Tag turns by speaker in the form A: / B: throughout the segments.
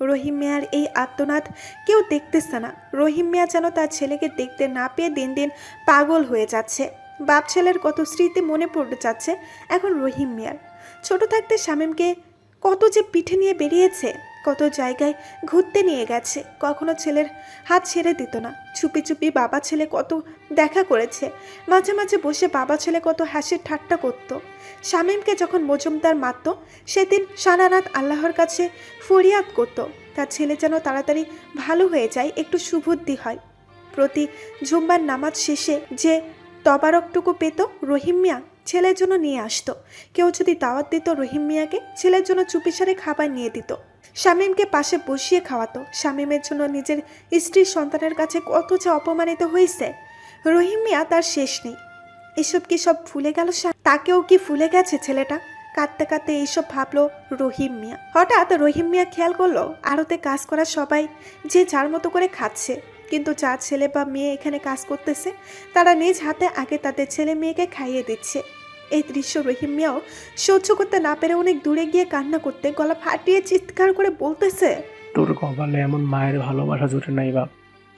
A: রহিম মিয়ার এই আত্মনাদ কেউ দেখতেছে না। রহিম মিয়া যেন তার ছেলেকে দেখতে না পেয়ে দিন দিন পাগল হয়ে যাচ্ছে। বাপ ছেলের কত স্মৃতি মনে পড়তে যাচ্ছে এখন রহিম মিয়ার। ছোট থাকতে শামীমকে কত যে পিঠে নিয়ে বেরিয়েছে। কত জায়গায় ঘুরতে নিয়ে গেছে। কখনো ছেলের হাত ছেড়ে দিত না। চুপি চুপি বাবা ছেলে কত দেখা করেছে। মাঝে মাঝে বসে বাবা ছেলে কত হাসির ঠাট্টা করত। শামীমকে যখন মজুমদার মারত, সেদিন সারারাত আল্লাহর কাছে ফরিয়াদ করত, তার ছেলে যেন তাড়াতাড়ি ভালো হয়ে যায়, একটু সুবুদ্ধি হয়। প্রতি জুম্বার নামাজ শেষে যে তবারকটুকু পেত, রহিম মিয়া ছেলের জন্য নিয়ে আসতো। কেউ যদি দাওয়াত দিত, রহিম মিয়াকে ছেলের জন্য চুপিসারে খাবার নিয়ে দিত। শামীমকে পাশে বসিয়ে খাওয়াতো। শামীমের জন্য নিজের স্ত্রীর সন্তানের কাছে কত যে অপমানিত হয়েছে। রহিম মিয়া তার শেষ নেই। এসব কি সব ভুলে গেল তাকেও কি ভুলে গেছে ছেলেটা? কাঁদতে কাঁদতে এইসব ভাবলো রহিম মিয়া। হঠাৎ রহিম মিয়া খেয়াল করল, আড়তে কাজ করা সবাই যে যার মতো করে খাচ্ছে। কিন্তু যার ছেলে বা মেয়ে এখানে কাজ করতেছে, তারা নিজ হাতে আগে তাদের ছেলে মেয়েকে খাইয়ে দিচ্ছে। এই দৃশ্য রহিম মিয়াও সহ্য করতে না পেরে অনেক দূরে গিয়ে কান্না করতে গলা ফাটিয়ে চিৎকার করে বলতেছে
B: তোর কপালে এমন মায়ের ভালোবাসা জুটে নাই বাপ।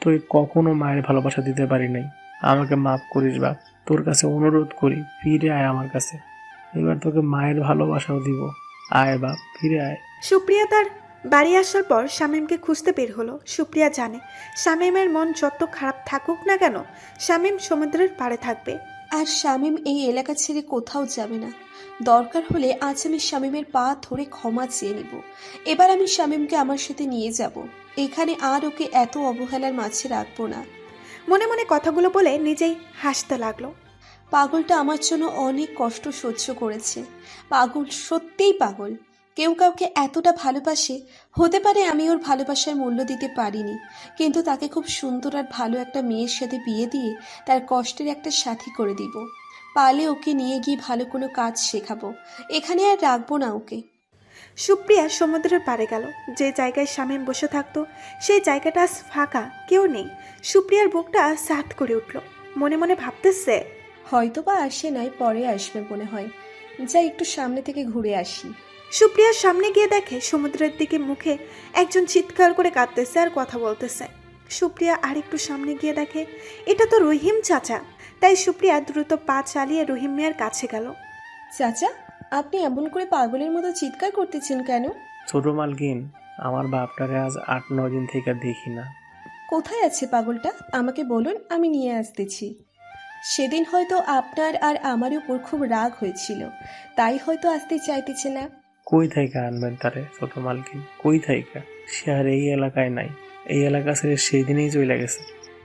B: তুই কখনো মায়ের ভালোবাসা দিতে পারি নাই। আমাকে মাফ করিস বাপ। তোর কাছে অনুরোধ করি ফিরে আয় আমার কাছে। এবার তোকে মায়ের ভালোবাসাও দিব। আয় বাপ ফিরে আয়।
A: সুপ্রিয়া তার বাড়ি আসার পর শামীমকে খুঁজতে বের হলো। সুপ্রিয়া জানে শামীমের মন যত খারাপ থাকুক না কেন শামীম সমুদ্রের পাড়ে থাকবে।
C: আর শামীম এই এলাকা ছেড়ে কোথাও যাবে না। দরকার হলে আজ আমি শামীমের পা ধরে ক্ষমা চেয়ে নিব। এবার আমি শামীমকে আমার সাথে নিয়ে যাব। এখানে আর ওকে এত অবহেলার মাঝে রাখব না।
A: মনে মনে কথাগুলো বলে নিজেই হাসতে লাগল।
C: পাগলটা আমার জন্য অনেক কষ্ট সহ্য করেছে। পাগল সত্যিই পাগল। কেউ কাউকে এতটা ভালোবাসে হতে পারে আমি ওর ভালোবাসার মূল্য দিতে পারিনি কিন্তু তাকে খুব সুন্দর আর ভালো একটা মেয়ের সাথে বিয়ে দিয়ে তার কষ্টের একটা সাথী করে দিব। পালে ওকে নিয়ে গিয়ে ভালো কোনো কাজ শেখাবো। এখানে আর রাখব না ওকে।
A: সুপ্রিয়া সমুদ্রের পাড়ে গেল। যে জায়গায় শামীম বসে থাকতো সেই জায়গাটা আজ ফাঁকা কেউ নেই। সুপ্রিয়ার বুকটা সাত করে উঠল। মনে মনে ভাবতেছে
C: হয়তো বা আসে নাই পরে আসবে মনে হয়। যাই একটু সামনে থেকে ঘুরে আসি।
A: সুপ্রিয়ার সামনে গিয়ে দেখে সমুদ্রের দিকে মুখে একজন চিৎকার করে কাঁদতেছে আর কথা বলতেছে। সুপ্রিয়া আর একটু সামনে গিয়ে দেখে এটা তো রহিম চাচা। তাই সুপ্রিয়া দ্রুত পা চালিয়ে রহিম মিয়ার কাছে গেল।
C: চাচা আপনি এমন করে পাগলের মতো চিৎকার করতেছেন কেন?
B: ছোট মালকিন আমার বাপটারে আজ আট নয় দিন থেকে দেখি না।
C: কোথায় আছে পাগলটা? আমাকে বলুন আমি নিয়ে আসতেছি। সেদিন হয়তো আপনার আর আমার উপর খুব রাগ হয়েছিল। তাই হয়তো আসতে চাইতেছে না।
B: কই থেকে আনবেন তারে ছোট মালকিন কই থেকে সে আর এই এলাকায় নাই। এই এলাকা ছেড়ে সেই দিনেই চলে গেছে।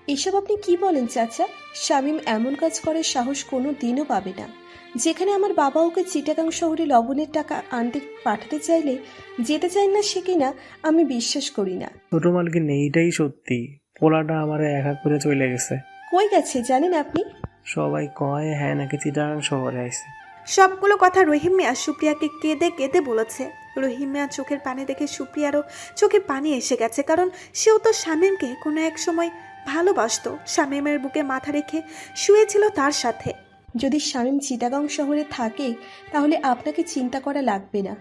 C: এসব আপনি কি বলেন চাচা? শামীম এমন কাজ করার সাহস কোনো দিনও পাবে না। যেখানে আমার বাবা ওকে চিটাগাং শহরে লবণের টাকা আনতে পাঠাতে চাইলে যেতে চাই না সে কিনা আমি বিশ্বাস করি না।
B: ছোট মালকিন এইটাই সত্যি। পোলাটা আমারে একা করে চলে গেছে।
C: কই গেছে জানেন আপনি?
B: সবাই কয় হ্যাঁ নাকি চিটাগাং শহরে আইছে।
A: সবগুলো কথা রহিম মিয়া সুপ্রিয়াকে কেঁদে কেঁদে বলেছে। রহিম মিয়া চোখের পানি দেখে সুপ্রিয়ারও চোখে পানি এসে গেছে কারণ সেও তো শামীমকে কোনো এক সময় ভালোবাসতো। শামীমের বুকে মাথা রেখে শুয়েছিল তার সাথে।
C: যদি শামীম চিটাগাং শহরে থাকে তাহলে আপনাকে চিন্তা করা লাগবে না।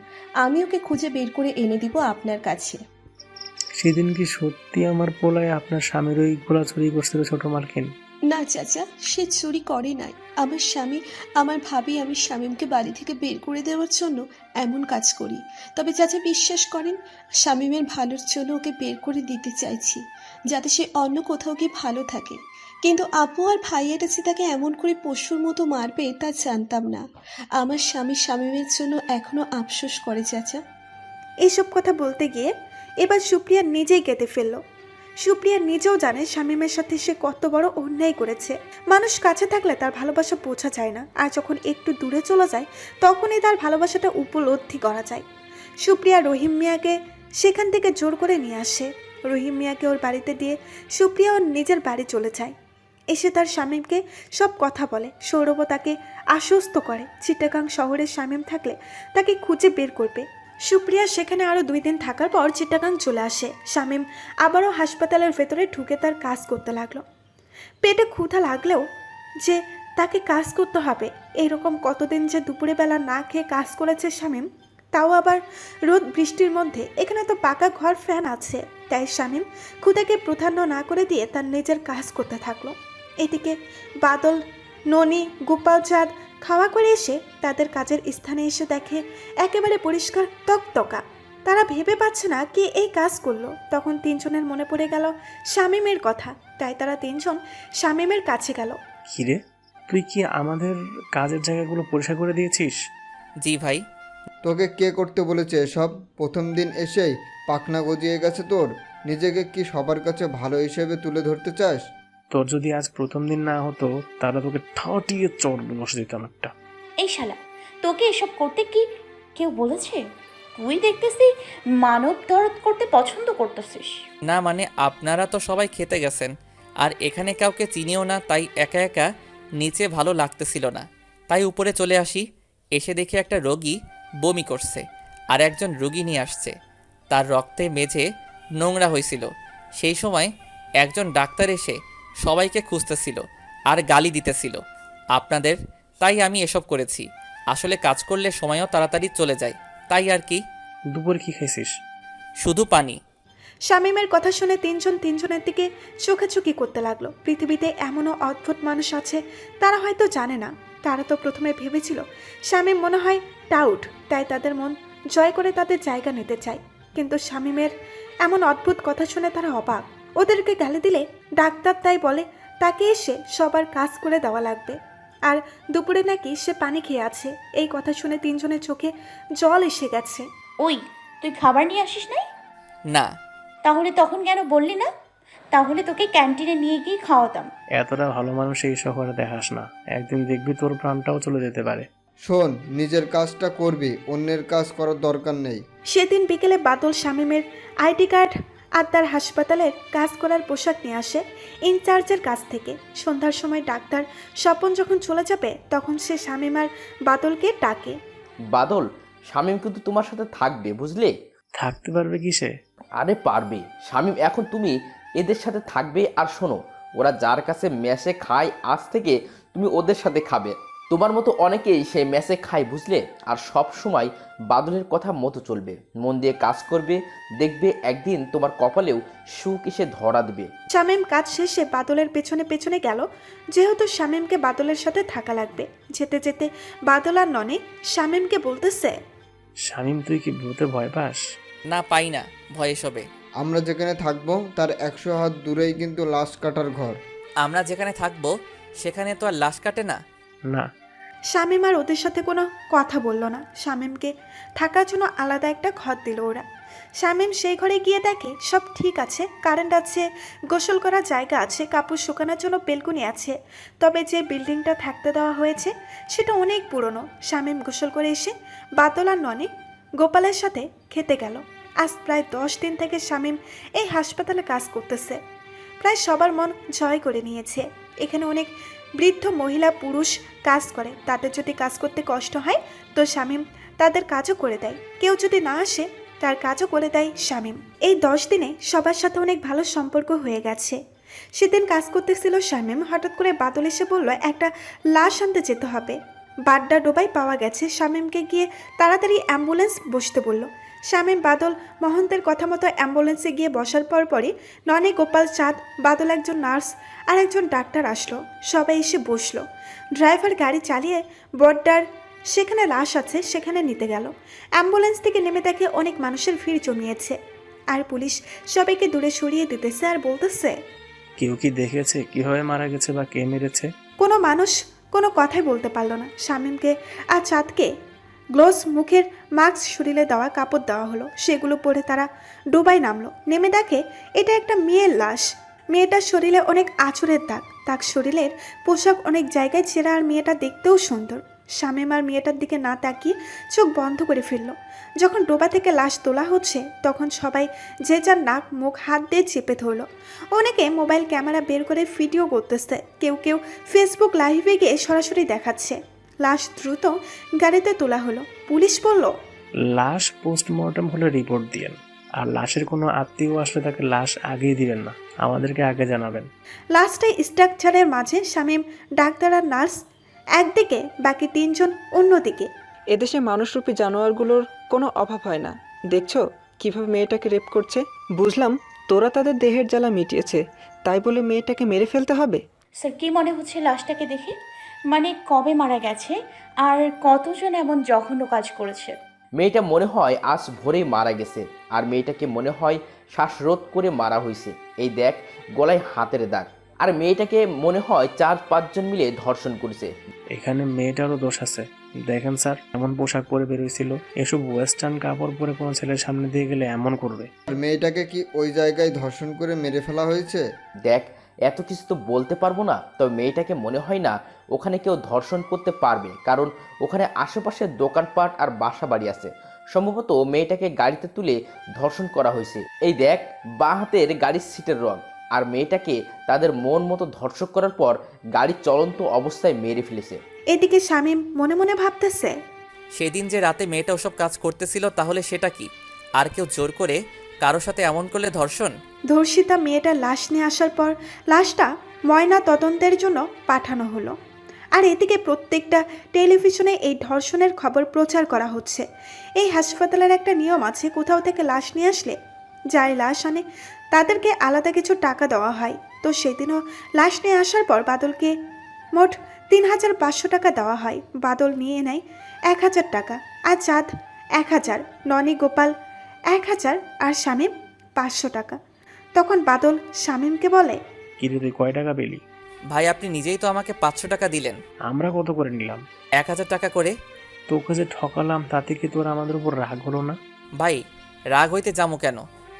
C: আমি ওকে খুঁজে বের করে এনে দিব আপনার কাছে।
B: সেদিন কি সত্যি আমার পোলায় আপনার স্বামীর ওই গোলা চুরি করছিল ছোট মালকিন?
C: না চাচা, সে চুরি করে নাই। আমার স্বামী, আমার ভাবি, আমি শামীমকে বাড়ি থেকে বের করে দেওয়ার জন্য এমন কাজ করি। তবে চাচা বিশ্বাস করেন শামীমের ভালোর জন্য ওকে বের করে দিতে চাইছি, যাতে সে অন্য কোথাও গিয়ে ভালো থাকে। কিন্তু আপু আর ভাইয়েরা যে তাকে এমন করে পশুর মতো মারবে তা জানতাম না। আমার স্বামী শামীমের জন্য এখনও আফসোস করে, চাচা।
A: এইসব কথা বলতে গিয়ে এবার সুপ্রিয়া নিজেই কেঁদে ফেলল। সুপ্রিয়া নিজেও জানে শামীমের সাথে সে কত বড় অন্যায় করেছে। মানুষ কাছে থাকলে তার ভালোবাসা বোঝা যায় না, আর যখন একটু দূরে চলে যায়, তখনই তার ভালোবাসাটা উপলব্ধি করা যায়। সুপ্রিয়া রহিম মিয়াকে সেখান থেকে জোর করে নিয়ে আসে। রহিম মিয়াকে ওর বাড়িতে দিয়ে সুপ্রিয়া ওর নিজের বাড়ি চলে যায়। এসে তার শামীমকে সব কথা বলে। সৌরভ তাকে আশ্বস্ত করে, চিটাগাং শহরে শামীম থাকলে তাকে খুঁজে বের করবে। সুপ্রিয়া সেখানে আরও দুই দিন থাকার পর চিটাগাং চলে আসে। শামীম আবারও হাসপাতালের ভেতরে ঢুকে তার কাজ করতে লাগল। পেটে ক্ষুধা লাগলেও যে তাকে কাজ করতে হবে, এরকম কতদিন যে দুপুরে বেলা না খেয়ে কাজ করেছে শামীম, তাও আবার রোদ বৃষ্টির মধ্যে। এখানে তো পাকা ঘর ফ্যান আছে। তাই শামীম ক্ষুদাকে প্রাধান্য না করে দিয়ে তার নিজের কাজ করতে থাকল। এদিকে বাদল, ননি গোপাল চাঁদ খাওয়া করে এসে তাদের কাজের স্থানে এসে দেখে একেবারে পরিষ্কার তকতকা। তারা ভেবে পাচ্ছে না কে এই কাজ করল। তখন তিনজনের মনে পড়ে গেল শামীমের কথা। তাই তারা তিনজন শামীমের কাছে গেল।
B: কিরে? তুই কি আমাদের কাজের জায়গাগুলো পরিষ্কার করে দিয়েছিস?
D: জি ভাই।
E: তোকে কে করতে বলেছে সব প্রথম দিন এসেই পাখনা গজিয়ে গেছে তোর। নিজেকে কি সবার কাছে ভালো হিসেবে তুলে ধরতে চাস?
B: তোর যদি আজ প্রথম দিন না হতো তাহলে তোকে ঠাটিয়ে চোর বসে দিতাম একটা।
F: এই শালা তোকে এসব করতে কি কেউ বলেছে? তুই দেখতেছি মানব দরদ করতে পছন্দ করতেছিস।
D: না মানে আপনারা তো সবাই খেতে গেছেন আর এখানে কাউকে চিনিও না তাই একা একা নিচে ভালো লাগতেছিল না। তাই উপরে চলে আসি এসে দেখি একটা রোগী বমি করছে আর একজন রোগী নিয়ে আসছে। তার রক্তে মেঝে নোংরা হয়েছিল। সেই সময় একজন ডাক্তার এসে সবাইকে খুঁজতেছিল আর গালি দিতেছিল। আপনাদের তাই আমি এসব করেছি। আসলে কাজ করলে সময়ও তাড়াতাড়ি চলে যায় তাই আর কি?
B: দুপুরে কি খাইছিস?
D: শুধু পানি।
A: শামীমের কথা শুনে তিনজন তিনজনের দিকে চোখে চোখাচোখি করতে লাগল। পৃথিবীতে এমনও অদ্ভুত মানুষ আছে তারা হয়তো জানে না। তারা তো প্রথমে ভেবেছিল শামীম মনে হয় টাউট তাই তাদের মন জয় করে তাদের জায়গা নিতে চায়। কিন্তু শামীমের এমন অদ্ভুত কথা শুনে তারা অবাক। ওদেরকে গালি দিলে ডাক্তার তাই বলে তাকে এসে সবার কাজ করে দেওয়া লাগবে। আর দুপুরে নাকি সে পানি খেয়ে আছে এই কথা শুনে তিনজনের চোখে জল এসে গেছে।
F: ওই তুই খাবার নিয়ে আসিস নাই?
D: না।
F: তাহলে তখন কেন বললি না? তাহলে তোকে ক্যান্টিনে নিয়ে গিয়ে খাওয়াতাম।
B: এতটা ভালো মানুষ এই শহরে দেখাস না। একদিন দেখবি তোর প্রাণটাও চলে যেতে পারে।
E: শোন নিজের কাজটা করবি অন্যের কাজ করার দরকার নেই।
A: সেদিন বিকেলে বাদল শামীমের আইডি কার্ড আর তার হাসপাতালের কাজ করার পোশাক নিয়ে আসে ইনচার্জের কাছ থেকে। সন্ধ্যার সময় ডাক্তার স্বপন যখন চলে যাবে তখন সে শামীম আর বাদলকে ডাকে।
G: বাদল শামীম কিন্তু তোমার সাথে থাকবে বুঝলে?
B: থাকতে পারবে কি সে
G: আরে পারবে। শামীম এখন তুমি এদের সাথে থাকবে আর শোনো ওরা যার কাছে মেসে খায় আজ থেকে তুমি ওদের সাথে খাবে। তোমার মতো অনেকেই সেই মেসে খায় বুঝলে? আর সব সময় বাদলের কথা মতো চলবে। মন দিয়ে কাজ করবে দেখবে একদিন তোমার কপালেও সুখ এসে ধরা দেবে।
A: শামীম কাজ শেষে বাদলের পেছনে পেছনে গেল। যেহেতু শামীমকে বাদলের সাথে থাকা লাগবে যেতে যেতে বাদল আর ননে শামীমকে বলতেছে
B: শামিম তুই কি ভূতে ভয় পাস?
D: না পাই না ভয়ে সবে
E: আমরা যেখানে থাকব তার একশো হাত দূরেই কিন্তু লাশ কাটার ঘর।
D: আমরা যেখানে থাকব সেখানে তো আর লাশ কাটে না।
B: না
A: শামীম আর ওদের সাথে কোনো কথা বলল না। শামীমকে থাকার জন্য আলাদা একটা ঘর দিল ওরা। শামীম সেই ঘরে গিয়ে দেখে, সব ঠিক আছে কারেন্ট আছে, গোসল করার জায়গা আছে, কাপড় শুকানোর জন্য বেলকুনি আছে। তবে যে বিল্ডিংটা থাকতে দেওয়া হয়েছে, সেটা অনেক পুরনো। শামীম গোসল করে এসে বাদল আর ননে গোপালের সাথে খেতে গেল। আজ প্রায় দশ দিন থেকে শামীম এই হাসপাতালে কাজ করতেছে। প্রায় সবার মন জয় করে নিয়েছে। এখানে অনেক বৃদ্ধ মহিলা পুরুষ কাজ করে, তাদের যদি কাজ করতে কষ্ট হয়, তো শামীম তাদের কাজও করে দেয়। কেউ যদি না আসে, তার কাজও করে দেয় শামীম এই দশ দিনে সবার সাথে অনেক ভালো সম্পর্ক হয়ে গেছে। সেদিন কাজ করতেছিল শামীম হঠাৎ করে বাদল এসে বলল, একটা লাশ আনতে যেতে হবে। বাড্ডা ডোবাই পাওয়া গেছে। শামীমকে গিয়ে তাড়াতাড়ি অ্যাম্বুলেন্স বসতে বলল। শামীম বাদল মহন্তের কথা মতো অ্যাম্বুলেন্সে গিয়ে বসার পর পরই ননে গোপাল চাঁদ বাদল একজন নার্স আর একজন ডাক্তার আসলো। সবাই এসে বসল। ড্রাইভার গাড়ি চালিয়ে বড্ডার সেখানে লাশ আছে সেখানে নিতে গেল। অ্যাম্বুলেন্স থেকে নেমে দেখে অনেক মানুষের ভিড় জমিয়েছে। আর পুলিশ সবাইকে দূরে সরিয়ে দিতেছে আর বলতেছে
B: কেউ কি দেখেছে? কীভাবে মারা গেছে বা কে মেরেছে?
A: কোনো মানুষ কোনো কথাই বলতে পারল না। শামীমকে আর চাঁদকে গ্লোভস মুখের মাস্ক শরীরে দেওয়া কাপড় দেওয়া হলো। সেগুলো পরে তারা ডুবাই নামলো। নেমে দেখে এটা একটা মেয়ের লাশ। মেয়েটার শরীরে অনেক আঁচড়ের দাগ। তার শরীরের পোশাক অনেক জায়গায় ছেঁড়া আর মেয়েটা দেখতেও সুন্দর। আর মেয়েটার দিকে না তাকিয়ে চোখ বন্ধ করে ফেলল যখন ডোবা থেকে লাশ তোলা হচ্ছে, তখন সবাই যে যার নাক, মুখ, হাত দিয়ে চেপে ধরল। অনেকে মোবাইল ক্যামেরা বের করে ভিডিও করতেছে। কেউ কেউ ফেসবুক লাইভে গিয়ে সরাসরি দেখাচ্ছে। লাশ দ্রুত গাড়িতে তোলা হলো। পুলিশ বলল
B: লাশ পোস্টমর্টম হলে রিপোর্ট দিয়েন। আর লাশের কোনো আত্মীয় আসলে তাকে লাশ আগেই দিবেন না। আমাদেরকে আগে জানাবেন।
A: লাস্টে স্ট্রাকচারের মাঝে শামীম ডাক্তার আর নার্স একদিকে বাকি তিনজন অন্যদিকে।
H: এদেশে মানুষরূপী জানোয়ারগুলোর কোনো অভাব হয় না। দেখছ কীভাবে মেয়েটাকে রেপ করছে? বুঝলাম তোরা তাদের দেহের জ্বালা মিটিয়েছে। তাই বলে মেয়েটাকে মেরে ফেলতে হবে?
F: স্যার কি মনে হচ্ছে লাশটাকে দেখে? মানে কবে মারা গেছে আর কতজন এমন জঘন্য কাজ করেছে?
G: মেয়েটা মনে হয় আজ ভোরেই মারা গেছে আর মেয়েটাকে মনে হয় শ্বাসরোধ করে মারা হয়েছে। এই দেখ গলায় হাতের দাগ। আর মেয়েটাকে মনে হয় চার পাঁচজন মিলে ধর্ষণ করেছে।
B: এখানে মেয়েটারও দোষ আছে। দেখেন স্যার এমন পোশাক পরে বেরোইছিল এসব ওয়েস্টার্ন কাপড় পরে কোনো ছেলের সামনে দিয়ে গেলে এমন করবে।
E: আর মেয়েটাকে কি ওই জায়গায় ধর্ষণ করে মেরে ফেলা হয়েছে?
G: দেখ এত কিছু তো বলতে পারব না তবে মেয়েটাকে মনে হয় না ওখানে কেউ ধর্ষণ করতে পারবে কারণ ওখানে আশেপাশে দোকানপাট আর বাসা বাড়ি আছে। সম্ভবত মেয়েটাকে গাড়িতে তুলে ধর্ষণ করা হয়েছে। এই দেখ বাঁ হাতের গাড়ির সিটের রং আর মেয়েটাকে তাদের মন মতো ধর্ষক করার পর গাড়ি চলন্ত অবস্থায় মেরে ফেলেছে।
A: এদিকে শামীম মনে মনে ভাবতেছে।
D: সেদিন যে রাতে মেয়েটা ওসব কাজ করতেছিল তাহলে সেটা কি? আর কেউ জোর করে কারোর সাথে এমন করলে ধর্ষণ?
A: ধর্ষিতা মেয়েটা লাশ নিয়ে আসার পর লাশটা ময়না তদন্তের জন্য পাঠানো হলো। আর এদিকে প্রত্যেকটা টেলিভিশনে এই ধর্ষণের খবর প্রচার করা হচ্ছে। এই হাসপাতালের একটা নিয়ম আছে, কোথাও থেকে লাশ নিয়ে আসলে যার লাশ আনে, তাদেরকে আলাদা কিছু টাকা দেওয়া হয়। তো সেদিনও লাশ নিয়ে আসার পর বাদলকে মোট তিন হাজার পাঁচশো টাকা দেওয়া হয়। বাদল নিয়ে নেয় এক হাজার টাকা। আর চাঁদ এক হাজার। ননি গোপাল এক হাজার আর শামীম পাঁচশো টাকা। তখন বাদল শামীমকে বলে
B: কিরে তুই কয় টাকা পেলি?
D: ভাই আপনি নিজেই তো আমাকে পাঁচশো টাকা দিলেন।
B: আমরা কত করে নিলাম?
D: এক হাজার টাকা করে?
B: তোকে যে ঠকালাম তাতে কি তোর আমাদের উপর রাগ হলো না?
D: ভাই রাগ হইতে যামো কেন?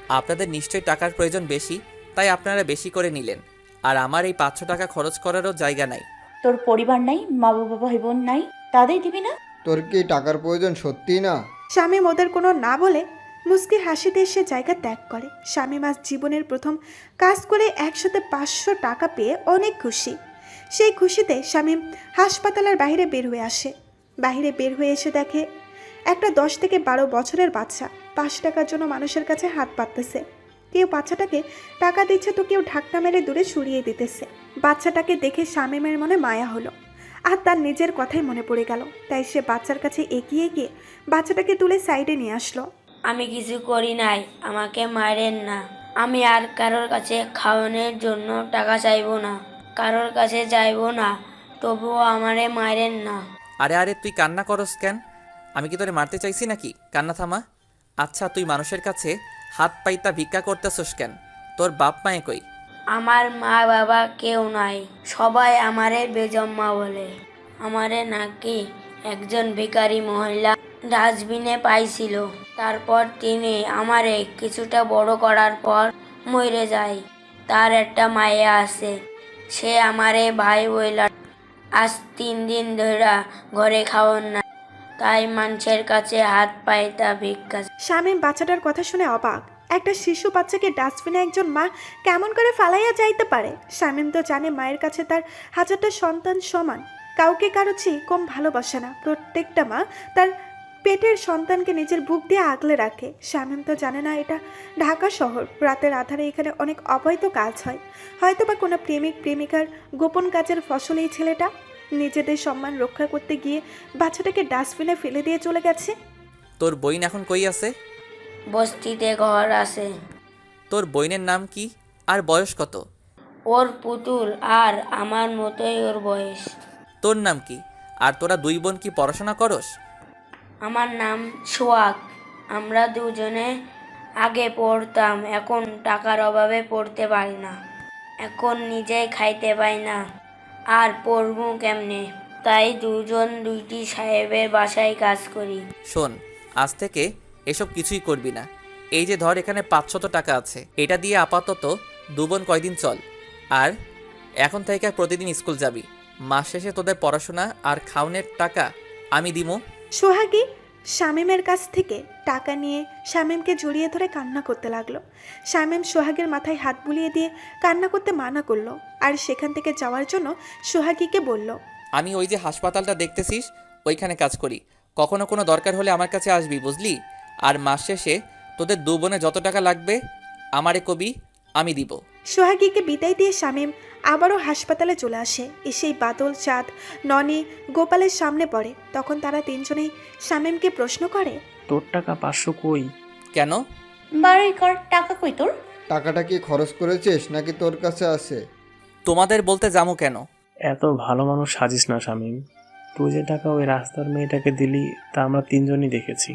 D: আপনাদের নিশ্চয়ই টাকার প্রয়োজন বেশি তাই আপনারা বেশি করে নিলেন। আর আমার এই পাঁচশো টাকা খরচ করারও জায়গা নাই।
F: তোর পরিবার নাই মা বাবা ভাই বোন নাই তাদের দিবি না?
E: তোর কি টাকার প্রয়োজন সত্যিই না?
A: শামীম ওদের কোনো না বলে মুস্কি হাসিতে সে জায়গা ত্যাগ করে। স্বামী মাস জীবনের প্রথম কাজ করে একসাথে পাঁচশো টাকা পেয়ে অনেক খুশি। সেই খুশিতে শামীম হাসপাতালের বাইরে বের হয়ে আসে। বাইরে বের হয়ে এসে দেখে একটা দশ থেকে বারো বছরের বাচ্চা। পাঁচ টাকার জন্য মানুষের কাছে হাত পাততেছে কেউ বাচ্চাটাকে টাকা দিচ্ছে তো কেউ ঢাকনা মেরে দূরে সরিয়ে দিতেছে। বাচ্চাটাকে দেখে শামীমের মনে মায়া হলো। আর তার নিজের কথাই মনে পড়ে গেল। তাই সে বাচ্চার কাছে এগিয়ে গিয়ে বাচ্চাটাকে তুলে সাইডে নিয়ে আসলো।
I: আমি কিছু করি নাই আমাকে মারেন না। আমি আর কারোর কাছে খাওয়ানোর জন্য টাকা চাইব না কারোর কাছে যাইবো না তবুও আমারে মারেন না।
D: আরে আরে তুই কান্না করস কেন? আমি কি তোরে মারতে চাইছি নাকি? কান্না থামা। আচ্ছা তুই মানুষের কাছে হাত পাইতা ভিক্ষা করতেছস কেন? তোর বাপ মায়ে কই?
I: আমার মা বাবা কেউ নাই সবাই আমারে বেজম্মা বলে। আমারে নাকি একজন ভিখারি মহিলা ডাস্টবিনে পাইছিল। তারপর তিনি আমারে কিছুটা বড় করার পর মরে যায়। তার একটা মায়া আছে। সে আমারে ভাই বইলা আজ তিন দিন ধরে ঘরে খাওয়ান না তাই মানুষের কাছে হাত পাইতা ভিক্ষা।
A: শামীম বাচ্চাটার কথা শুনে অবাক। একটা শিশু বাচ্চাকে ডাস্টবিনে একজন মা কেমন করে ফালাইয়া যাইতে পারে? শামীম তো জানে মায়ের কাছে তার হাজারটা সন্তান সমান। কাউকে কারও চেয়ে কম ভালোবাসে না। প্রত্যেকটা মা তার পেটের সন্তানকে নিজের বুক দিয়ে আগলে রাখে। শামীম তো জানে না এটা ঢাকা শহর। রাতের আধারে এখানে অনেক অবৈধ কাজ হয়। হয়তো বা কোনো প্রেমিক প্রেমিকার গোপন কাজের ফসল এই ছেলেটা? নিজেদের সম্মান রক্ষা করতে গিয়ে বাচ্চাটাকে ডাস্টবিনে ফেলে দিয়ে চলে গেছে?
D: তোর বইন এখন কই আছে?
I: বস্তিতে ঘর আছে।
D: তোর বইনের নাম কি? আর বয়স কত?
I: ওর পুতুল আর আমার মতোই ওর বয়স।
D: তোর নাম কি? আর তোরা দুই বোন কি পড়াশোনা করস?
I: আমার নাম সোয়াক আমরা দুজনে আগে পড়তাম, এখন টাকার অভাবে পড়তে পারি না। এখন নিজেই খাইতে পাই না। আর পড়ব কেমনে? তাই দুজন দুইটি সাহেবের বাসায় কাজ করি।
D: শোন, আজ থেকে এসব কিছুই করবি না। এই যে ধর এখানে পাঁচশত টাকা আছে, এটা দিয়ে আপাতত দুবন কয়দিন চল। আর এখন থেকে প্রতিদিন স্কুল যাবি। মাস শেষে তোদের পড়াশোনা আর খাওনের টাকা আমি দিমু।
A: সোহাগী শামীমের কাছ থেকে টাকা নিয়ে শামীমকে জড়িয়ে ধরে কান্না করতে লাগল। শামীম সোহাগের মাথায় হাত বুলিয়ে দিয়ে কান্না করতে মানা করল আর সেখান থেকে যাওয়ার জন্য সোহাগীকে বলল,
D: আমি ওই যে হাসপাতালটা দেখতেছিস, ওইখানে কাজ করি। কখনো কোনো দরকার হলে আমার কাছে আসবি, বুঝলি? আর মাস শেষে তোদের দু বোনে যত টাকা লাগবে, আমারে কবি, আমি দিব।
A: সোহাগীকে বিদায় দিয়ে শামীম আবারও হাসপাতালে চলে আসে। এসেই বাদল চাঁদ ননি গোপালের সামনে পড়ে। তখন তারা তিনজনেই শামীমকে প্রশ্ন করে
B: তোর টাকা পাঁচশো কই?
D: কেন?
F: বাড়ি কর টাকা কই তোর?
E: টাকাটা কি খরচ করেছিস নাকি তোর কাছে আছে?
D: তোমাদের বলতে যামো কেন?
B: এত ভালো মানুষ সাজিস না শামিম। তুই যে টাকা ওই রাস্তার মেয়েটাকে দিলি তা আমরা তিনজনই দেখেছি।